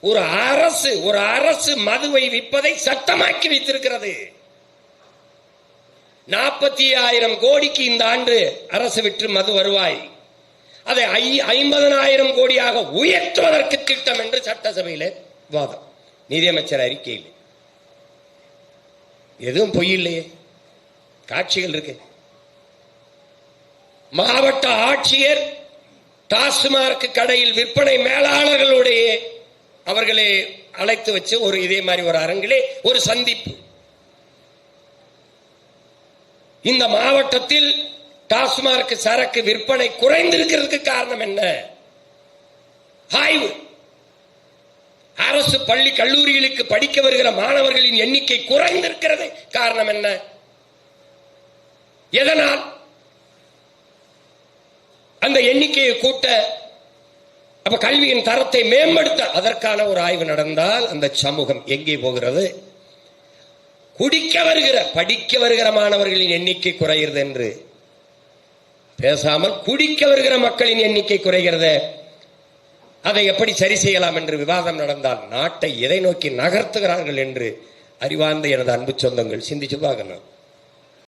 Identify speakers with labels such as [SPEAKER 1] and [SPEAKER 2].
[SPEAKER 1] ஒரு அரசு ஒரு அரசு மதுவை விற்பதை சட்டமாக்கி வைத்திருக்கிறது. நாற்பத்தி ஆயிரம் கோடிக்கு இந்த ஆண்டு அரசு விற்று மது வருவாய். அதை ஐ- ஐம்பதனாயிரம் கோடியாக உயர்த்துவதற்கு திட்டம் என்று சட்டசபையில் வாதம். நிதியமைச்சர் அறிக்கையில் எதுவும் பொய் இல்லையே. காட்சிகள் இருக்கு. மாவட்ட ஆட்சியர் டாஸ்மார்க் கடையில் விற்பனை மேலாளர்களுடைய அவர்களை அழைத்து வச்சு ஒரு இதே மாதிரி ஒரு அரங்கிலே ஒரு சந்திப்பு. இந்த மாவட்டத்தில் டாஸ்மார்க் சரக்கு விற்பனை குறைந்திருக்கிறதுக்கு காரணம் என்ன? ஆய்வு. அரசு பள்ளி கல்லூரிகளுக்கு படிக்க வருகிற மாணவர்களின் எண்ணிக்கை குறைந்திருக்கிறது காரணம் என்ன? எதனால்? அந்த எண்ணிக்கையை கூட்ட அப்ப கல்வியின் தரத்தை மேம்படுத்த அதற்கான ஒரு ஆய்வு நடந்தால் அந்த சமூகம் எங்கே போகிறது? குடிக்க வருகிற படிக்க வருகிற மாணவர்களின் எண்ணிக்கை குறைகிறது என்று. பேசாமல் குடிக்க வருகிற மக்களின் எண்ணிக்கை குறைகிறது. அதை எப்படி சரி செய்யலாம் என்று விவாதம் நடந்தால் நாட்டை எதை நோக்கி நகர்த்துகிறார்கள் என்று அறிவார்ந்த எனது அன்பு சொந்தங்கள் சிந்திச்சு பார்க்கணும்